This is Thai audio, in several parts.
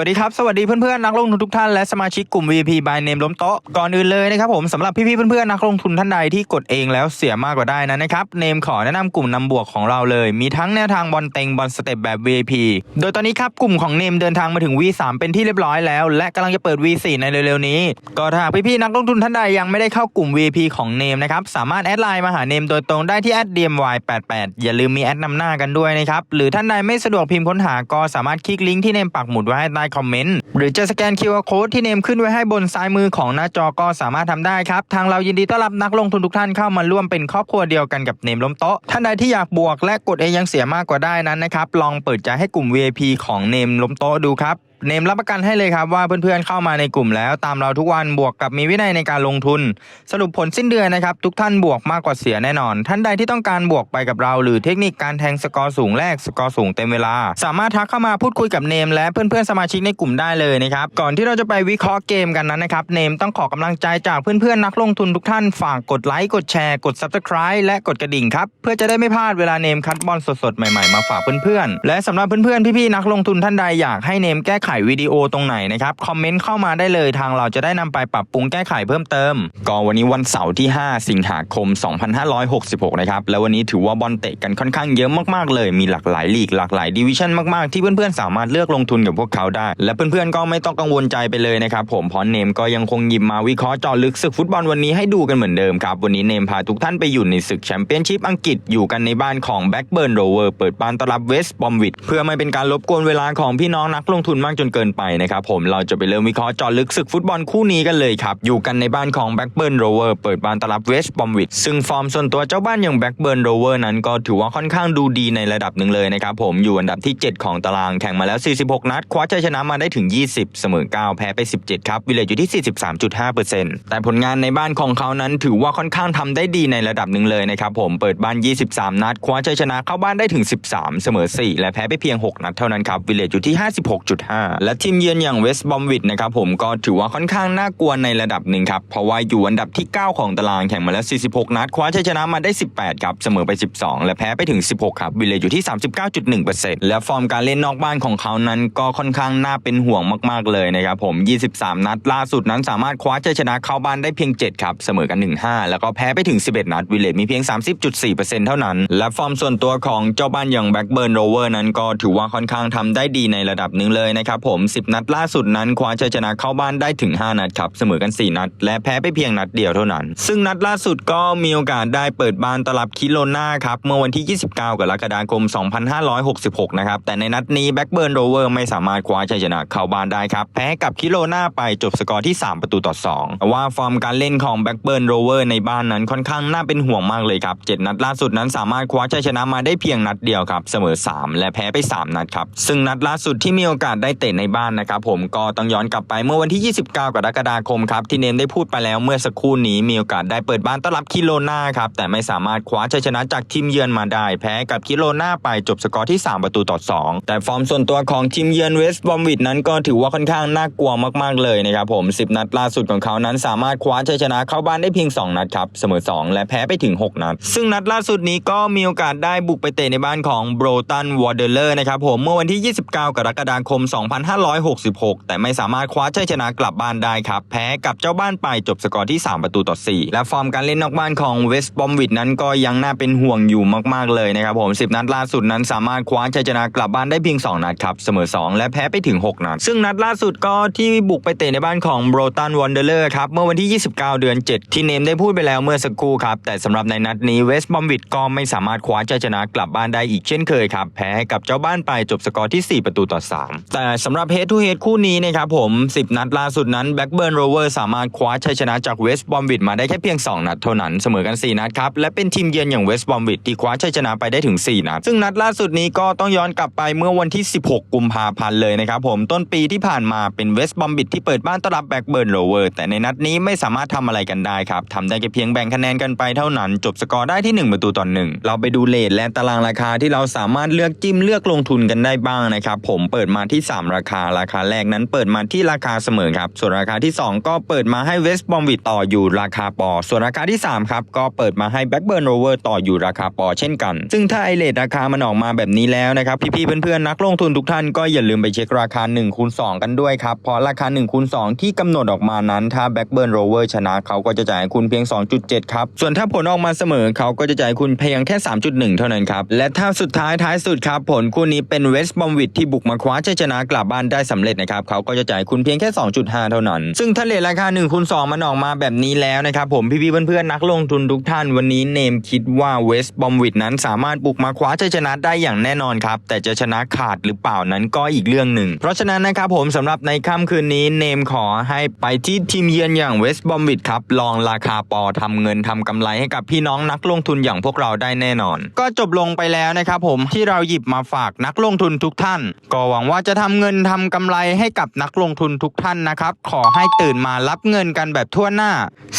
วัสดีครับ สวัสดีเพื่อนๆนักลงทุนทุกท่านและสมาชิกกลุ่ม VP by Name ล้มโต๊ะก่อนอื่นเลยนะครับผมสำหรับพี่ๆเพื่อนๆนักลงทุนท่านใดที่กดเองแล้วเสียมากกว่าได้นั้นะครับเนมขอแนะนำกลุ่มนำบวกของเราเลย มีทั้งแนวทางบอลเต็งบอลสเต็ปแบบ V.P. โดยตอนนี้ครับกลุ่มของเนมเดินทางมาถึง V3 เป็นที่เรียบร้อยแล้ว และกำลังจะเปิด V4 ในเร็วๆนี้ ก็ถ้าหากพี่ๆนักลงทุนท่านใดยังไม่ได้เข้ากลุ่ม V.P. ของเนมนะครับสามารถแอดไลน์มาหาเนมโดยตรงได้ที่ @dmy88 อย่าลืมมีแอดนำหน้ากันด้วยนะครับหรือท่านใดไม่สะดวกพิมพ์ค้นหาก็สามารถคลิกลิงก์ที่เนมปักหมุดไว้ให้ใต้คอมเมนต์ หรือจะสแกน QR Code ที่เนมขึ้นไว้ให้บนซ้ายมือของหน้าจอก็สามารถทำได้ครับ ทางเรายินดีต้อนรับนักลงทุนทุกท่านเข้ามาร่วมเป็นครอบครัวเดียวกันกับเนมล้มโต๊ะ ท่านใดที่อยากบวกและกดเองยังเสียมากกว่าได้นั้นนะครับ ลองเปิดใจให้กลุ่ม VIP ของเนมล้มโต๊ะดูครับ เนมรับประกันให้เลยครับว่าเพื่อนๆเข้ามาในกลุ่มแล้วตามเราทุกวันบวกกับมีวินัยในการลงทุน สรุปผลสิ้นเดือนนะครับ ทุกท่านบวกมากกว่าเสียแน่นอน ท่านใดที่ต้องการบวกไปกับเรา หรือเทคนิคการแทงสกอร์สูงแรกสกอร์สูงเต็มเวลา สามารถทักเข้ามาพูดคุยกับเนมและเพื่อนๆสมาชิกในกลุ่มได้เลยนะครับก่อนที่เราจะไปวิเคราะห์เกมกันนั้นนะครับเนมต้องขอกำลังใจจากเพื่อนๆนักลงทุนทุกท่านฝากกดไลค์กดแชร์กด subscribe และกดกระดิ่งครับเพื่อจะได้ไม่พลาดเวลาเนมคัดบอลสดๆใหม่ๆมาฝากเพื่อนๆและสำหรับเพื่อนๆพี่ๆนักลงทุนท่านใดอยากให้เนมแก้ไขวิดีโอตรงไหนนะครับคอมเมนต์เข้ามาได้เลยทางเราจะได้นำไปปรับปรุงแก้ไขเพิ่มเติม ก็วันนี้วันเสาร์ที่ 5 สิงหาคม 2566 นะครับ แล้ววันนี้ถือว่าบอลเตะกันค่อนข้างเยอะมากๆ เลย มีหลากหลายลีกหลากหลายดิวิชั่นมากๆ ที่เพื่อนๆ สามารถเลือกลงทุนกับพวกเขาได้ และเพื่อนๆ ก็ไม่ต้องกังวลใจไปเลยนะครับ ผมพรเนมก็ยังคงหยิบมาวิเคราะห์เจาะลึกศึกฟุตบอลวันนี้ให้ดูกันเหมือนเดิมครับ วันนี้เนมพาทุกท่านไปอยู่ในศึกแชมเปี้ยนชิพอังกฤษ อยู่กันในบ้านของแบ็กเบิร์นโรเวอร์เปิดบ้านต้อนรับเวสต์บอมวิดเพื่อไม่เป็นการรบกวนเวลาของพี่น้องนักลงทุนมากจนเกินไปนะครับผมเราจะไปเริ่มวิเคราะห์จาะลึกศึกฟุตบอลคู่นี้กันเลยครับ อยู่กันในบ้านของแบ็กเบิร์นโรเวอร์เปิดบ้านต้อนรับเวสต์บอมวิดซึ่งฟอร์มส่วนตัวเจ้าบ้านอย่างแบ็กเบิร์นโรเวอร์นั้นก็ถือว่าค่อนข้างดูดีในระดับหนึ่งเลยนะครับผมอยู่อันดับที่ 7 ของตารางแข่งมาแล้ว 46 นัด คว้าชัยชนะมาได้ถึง 20 เสมอ 9 แพ้ไป 17 ครับวิเลจอยู่ที่ 43.5%แต่ผลงานในบ้านของเขานั้นถือว่าค่อนข้างทำได้ดีในระดับหนึ่งเลยนะครับผมเปิดบ้าน 23 นัด คว้าชัยชนะเข้าบ้านได้ถึง 13 เสมอ 4 และแพ้ไปเพียง 6 นัดเท่านั้นครับวิเลจอยู่ที่ 56.5และทีมเยือนอย่างเวสต์บอมวิดนะครับผมก็ถือว่าค่อนข้างน่ากลัวในระดับหนึ่งครับ เพราะว่าอยู่อันดับที่ 9 ของตารางแข่งมาแล้ว 46 นัด คว้าชัยชนะมาได้ 18 ครับ เสมอไป 12 และแพ้ไปถึง 16 ครับ วิเลจอยู่ที่ 39.1%และฟอร์มการเล่นนอกบ้านของเขานั้นก็ค่อนข้างน่าเป็นห่วงมาก ๆ เลยนะครับผม 23 นัดล่าสุดนั้นสามารถคว้าชัยชนะเข้าบ้านได้เพียง 7 ครับ เสมอกัน 1-5 แล้วก็แพ้ไปถึง 11 นัด วิเลจมีเพียง 30.4%เท่านั้น และฟอร์มส่วนตัวของเจ้าบ้านอย่างแบ็กเบิร์นโรเวอร์นั้นก็ถือว่าค่อนข้างทำได้ดีในระดับหนึ่งเลยนะครับผม 10 นัดล่าสุดนั้นคว้าชัยชนะเข้าบ้านได้ถึง 5 นัดครับเสมอกัน 4 นัด และแพ้ไปเพียงนัดเดียวเท่านั้น ซึ่งนัดล่าสุดก็มีโอกาสได้เปิดบ้านต้อนรับคิโลนาครับเมื่อวันที่ 29 กรกฎาคม 2566 นะครับแต่ในนัดนี้แบ็กเบิร์นโรเวอร์ไม่สามารถคว้าชัยชนะเข้าบ้านได้ครับแพ้กับคิโลนาไปจบสกอร์ที่ 3 ประตูต่อ2แต่ว่าฟอร์มการเล่นของแบ็กเบิร์นโรเวอร์ในบ้านนั้นค่อนข้างน่าเป็นห่วงมากเลยครับ7นัดล่าสุดนั้นสามารถคว้าชัยชนะมาได้เพียงนัดเดียวครับเสมอ 3 และแพ้ไป 3 นัดครับซึ่งนัดล่าสุดที่มีโอกาสได้เตะในบ้านนะครับผมก็ต้องย้อนกลับไปเมื่อวันที่ 29 กรกฎาคมครับที่เนมได้พูดไปแล้วเมื่อสักครู่นี้มีโอกาสได้เปิดบ้านต้อนรับคิโลนาครับแต่ไม่สามารถคว้าชัยชนะจากทีมเยือนมาได้ แพ้กับคิโลนาไปจบสกอร์ที่ 3 ประตูต่อ 2 แต่ฟอร์มส่วนตัวของทีมเยือนเวสต์บอมวิดนั้นก็ถือว่าค่อนข้างน่ากลัวมากๆเลยนะครับผม 10 นัดล่าสุดของเขานั้นสามารถคว้าชัยชนะเข้าบ้านได้เพียง 2 นัดครับเสมอ 2 และแพ้ไปถึง 6 นัด ซึ่งนัดล่าสุดนี้ก็มีโอกาสได้บุกไปเตะในบ้านของโบรตันวอร์เดอร์นะครับผมเมื่อวันที่ 29 กรกฎาคม2566 แต่ไม่สามารถคว้าชัยชนะกลับบ้านได้ครับ แพ้กับเจ้าบ้านไปจบสกอร์ที่ 3 ประตูต่อ 4 และฟอร์มการเล่นนอกบ้านของเวสต์บอมวิดนั้นก็ยังน่าเป็นห่วงอยู่มาก ๆ เลยนะครับผม 10 นัดล่าสุดนั้นสามารถคว้าชัยชนะกลับบ้านได้เพียง 2 นัดครับ เสมอ 2 และแพ้ไปถึง 6 นัด ซึ่งนัดล่าสุดก็ที่บุกไปเตะในบ้านของโบรตันวอนเดอร์ครับเมื่อวันที่ 29 เดือน 7 ที่เนมได้พูดไปแล้วเมื่อสักครู่ครับแต่สำหรับในนัดนี้เวสต์บอมวิดก็ไม่สามารถคว้าชัยชนะกลับบ้านได้อีกเช่นเคยครับแพ้ให้กับเจ้าบ้านไปจบสกอร์ที่ 4 ประตูต่อ 3 แต่สำหรับเฮดทูเฮดคู่นี้นะครับผม 10 นัดล่าสุดนั้นแบ็กเบิร์นโรเวอร์สามารถคว้าชัยชนะจากเวสต์บอมวิดมาได้แค่เพียง 2 นัดเท่านั้นเสมอกัน 4 นัดครับ และเป็นทีมเยือนอย่างเวสต์บอมวิดที่คว้าชัยชนะไปได้ถึง 4 นัด ซึ่งนัดล่าสุดนี้ก็ต้องย้อนกลับไปเมื่อวันที่ 16 กุมภาพันธ์เลยนะครับผมต้นปีที่ผ่านมาเป็นเวสต์บอมบิดที่เปิดบ้านต้อนรับแบ็กเบิร์นโรเวอร์แต่ในนัดนี้ไม่สามารถทำอะไรกันได้ครับทำได้แค่เพียงแบ่งคะแนนกันไปเท่านั้น จบสกอร์ได้ที่ 1 ประตูต่อหนึ่งเราไปดูเลทและตารางราคาที่เราสามารถเลือกจิ้มเลือกลงทุนกันได้บ้างนะครับผมเปิดมาที่3ราคาราคาแรกนั้นเปิดมาที่ราคาเสมอครับ ส่วนราคาที่ 2 ก็เปิดมาให้เวสต์บอมวิ t ต่ออยู่ราคาปอ ส่วนราคาที่ 3 ครับ ก็เปิดมาให้แบ็กเบิร์นโรเวอร์ต่ออยู่ราคาปอเช่นกัน ซึ่งถ้าไอเลทราคามันออกมาแบบนี้แล้วนะครับ พี่ๆเพื่อนๆนักลงทุนทุกท่านก็อย่าลืมไปเช็คราคา1คูณ2กันด้วยครับ เพราะราคา1คูณ2ที่กำหนดออกมานั้น ถ้าแบ็กเบิร์นโรเวอร์ชนะเขาก็จะจ่ายคุณเพียง 2.7 ครับ ส่วนถ้าผลออกมาเสมอเขาก็จะจ่ายคุณเพียงแค่ 3.1 เท่านั้นครับ และถ้าสุดท้ายท้ายสุดครับผลคู่นี้เป็นเวสต์บอมวิดที่บุกมาคว้าชัยชนะกลับบ้านได้สำเร็จนะครับเขาก็จะจ่ายคุณเพียงแค่ 2.5 เท่านั้น ซึ่งถ้าเลทราคา1คูณ2มันออกมาแบบนี้แล้วนะครับผมพี่ๆเพื่อนๆนักลงทุนทุกท่านวันนี้เนมคิดว่าเวสต์บอมวิดนั้นสามารถบุกมาคว้าชัยชนะได้อย่างแน่นอนครับแต่จะชนะขาดหรือเปล่านั้นก็อีกเรื่องหนึ่ง เพราะฉะนั้นนะครับผมสำหรับในค่ำคืนนี้เนมขอให้ไปที่ทีมเยือนอย่างเวสต์บอมวิดครับลองราคาปอทำเงินทำกำไรให้กับพี่น้องนักลงทุนอย่างพวกเราได้แน่นอน ก็จบลงไปแล้วนะครับผมที่เราหยิบมาฝากนักลงทุนทุกท่าน ก็หวังว่าจะทำเงินนทำกำไรให้กับนักลงทุนทุกท่านนะครับ ขอให้ตื่นมารับเงินกันแบบทั่วหน้า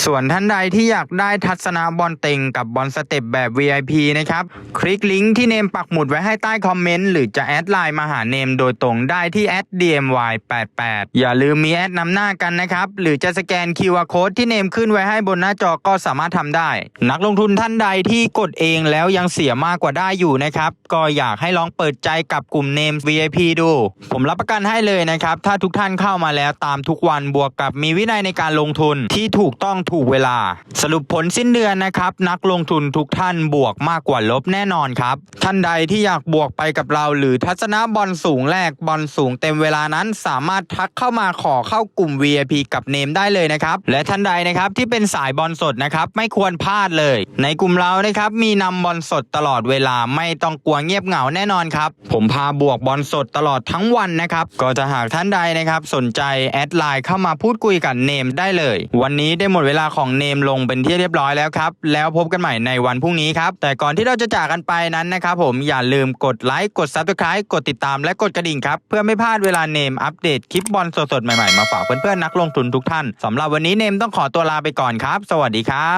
ส่วนท่านใดที่อยากได้ทัศนะบอลเต็งกับบอลสเต็ปแบบ VIP นะครับ คลิกลิงก์ที่เนมปักหมุดไว้ให้ใต้คอมเมนต์หรือจะแอดไลน์มาหาเนมโดยตรงได้ที่ @dmy88 อย่าลืมมีแอดนำหน้ากันนะครับ หรือจะสแกน QR Code ที่เนมขึ้นไว้ให้บนหน้าจอก็สามารถทำได้ นักลงทุนท่านใดที่กดเองแล้วยังเสียมากกว่าได้อยู่นะครับ ก็อยากให้ลองเปิดใจกับกลุ่มเนม VIP ดู ผมรับประกันให้เลยนะครับ ถ้าทุกท่านเข้ามาแล้วตามทุกวันบวกกับมีวินัยในการลงทุนที่ถูกต้องถูกเวลา สรุปผลสิ้นเดือนนะครับ นักลงทุนทุกท่านบวกมากกว่าลบแน่นอนครับ ท่านใดที่อยากบวกไปกับเรา หรือทัศนะบอลสูงแรกบอลสูงเต็มเวลานั้น สามารถทักเข้ามาขอเข้ากลุ่ม VIP กับเนมได้เลยนะครับ และท่านใดนะครับที่เป็นสายบอลสดนะครับไม่ควรพลาดเลย ในกลุ่มเรานะครับมีนำบอลสดตลอดเวลาไม่ต้องกลัวเงียบเหงาแน่นอนครับผมพาบวกบอลสดตลอดทั้งวันนะครับก็จะหากท่านใดนะครับสนใจแอดไลน์เข้ามาพูดคุยกับเนมได้เลย วันนี้ได้หมดเวลาของเนมลงเป็นที่เรียบร้อยแล้วครับ แล้วพบกันใหม่ในวันพรุ่งนี้ครับ แต่ก่อนที่เราจะจากกันไปนั้นนะครับผมอย่าลืมกดไลค์กด Subscribe กดติดตามและกดกระดิ่งครับ เพื่อไม่พลาดเวลาเนมอัปเดตคลิปบอลสดๆใหม่ๆมาฝากเพื่อนๆนักลงทุนทุกท่านสำหรับวันนี้เนมต้องขอตัวลาไปก่อนครับ สวัสดีครับ